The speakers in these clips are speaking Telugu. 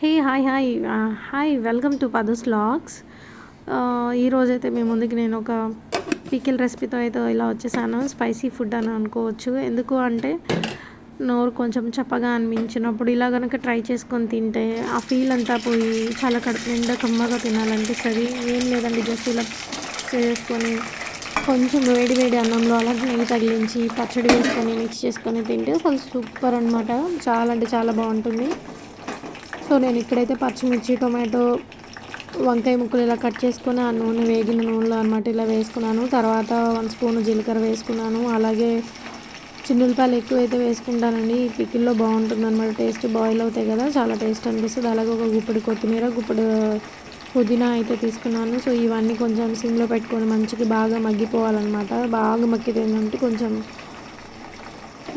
Hey hi hi hi welcome to పదస్ లాగ్స్ ఈరోజైతే మీ ముందుకి నేను ఒక పికిల్ రెసిపీతో అయితే ఇలా వచ్చేసాను. స్పైసీ ఫుడ్ అని అనుకోవచ్చు. ఎందుకు అంటే నోరు కొంచెం చప్పగా అనిపించినప్పుడు ఇలా కనుక ట్రై చేసుకొని తింటే ఆ ఫీల్ అంతా పోయి చాలా కడుపు నిండా కమ్మగా తినాలనిపిస్తుంది. ఏం లేదండి జస్ట్ ఇలా చేసుకొని కొంచెం వేడి వేడి అన్నంలో అలా నెయ్యి తగిలించి పచ్చడి వేసుకొని మిక్స్ చేసుకొని తింటే అసలు సూపర్ అనమాట చాలా అంటే చాలా బాగుంటుంది. సో నేను ఇక్కడైతే పచ్చిమిర్చి టొమాటో వంకాయ ముక్కలు ఇలా కట్ చేసుకుని ఆ నూనె వేగిన నూనెలో అనమాట ఇలా వేసుకున్నాను. తర్వాత వన్ స్పూన్ జీలకర్ర వేసుకున్నాను. అలాగే చిన్నులపాయలు ఎక్కువైతే వేసుకుంటానండి. ఈ పికిల్లో బాగుంటుంది అనమాట టేస్ట్ బాయిల్ అవుతాయి కదా చాలా టేస్ట్ అనిపిస్తుంది. అలాగే ఒక గుప్పిడి కొత్తిమీర గుప్పిడి పుదీనా అయితే తీసుకున్నాను. సో ఇవన్నీ కొంచెం సిమ్లో పెట్టుకొని మంచిగా బాగా మగ్గిపోవాలన్నమాట. బాగా మగ్గితే ఏంటంటే కొంచెం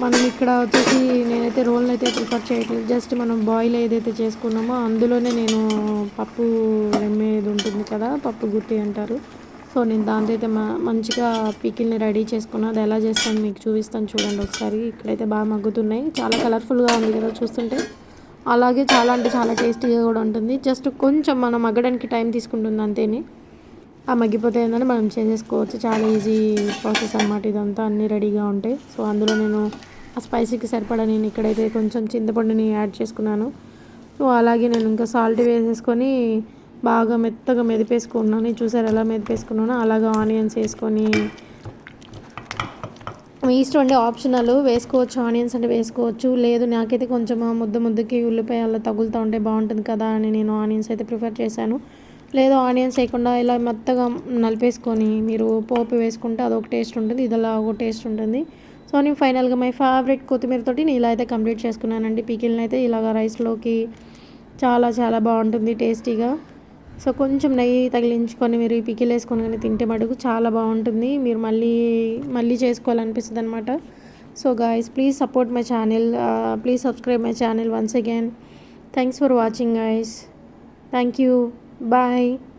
మనం ఇక్కడ వచ్చేసి నేనైతే రోల్ అయితే ప్రిఫర్ చేయట్లేదు. జస్ట్ మనం బాయిల్ ఏదైతే చేసుకున్నామో అందులోనే నేను పప్పు రెమ్మేది ఉంటుంది కదా పప్పు గుత్తి అంటారు. సో నేను దాంతో అయితే మంచిగా పికిల్ని రెడీ చేసుకున్నా. అది ఎలా చేస్తాను మీకు చూపిస్తాను చూడండి ఒకసారి. ఇక్కడైతే బాగా మగ్గుతున్నాయి. చాలా కలర్ఫుల్గా ఉంది కదా చూస్తుంటే. అలాగే చాలా అంటే చాలా టేస్టీగా కూడా ఉంటుంది. జస్ట్ కొంచెం మనం మగ్గడానికి టైం తీసుకుంటుంది అంతేని. ఆ మగ్గిపోతే ఏంటంటే మనం చేసేసుకోవచ్చు. చాలా ఈజీ ప్రాసెస్ అనమాట ఇదంతా. అన్నీ రెడీగా ఉంటాయి. సో అందులో నేను ఆ స్పైసీకి సరిపడా నేను ఇక్కడైతే కొంచెం చింతపండుని యాడ్ చేసుకున్నాను. సో అలాగే నేను ఇంకా సాల్ట్ వేసేసుకొని బాగా మెత్తగా మెదిపేసుకున్నాను. చూసారు ఎలా మెదిపేసుకున్నానో? అలాగా ఆనియన్స్ వేసుకొని. మీ ఇష్టం అండి ఆప్షనల్ వేసుకోవచ్చు ఆనియన్స్ అంటే వేసుకోవచ్చు. లేదు నాకైతే కొంచెం ముద్ద ముద్దకి ఉల్లిపాయ అలా తగులుతూ ఉంటే బాగుంటుంది కదా అని నేను ఆనియన్స్ అయితే ప్రిఫర్ చేశాను. లేదు ఆనియన్స్ వేయకుండా ఇలా మెత్తగా నలిపేసుకొని మీరు పోపు వేసుకుంటే అదొక టేస్ట్ ఉంటుంది. ఇది అలా ఒక టేస్ట్ ఉంటుంది. సో నేను ఫైనల్గా మై ఫేవరెట్ కొత్తిమీరతోటి నేను ఇలా అయితే కంప్లీట్ చేసుకున్నానండి. పికిల్ని అయితే ఇలాగ రైస్లోకి చాలా చాలా బాగుంటుంది టేస్టీగా. సో కొంచెం నెయ్యి తగిలించుకొని మీరు ఈ పికిల్ వేసుకొని కానీ తింటే మటుకు చాలా బాగుంటుంది. మీరు మళ్ళీ మళ్ళీ చేసుకోవాలనిపిస్తుంది అనమాట so guys please support my channel please subscribe my channel once again thanks for watching guys thank you bye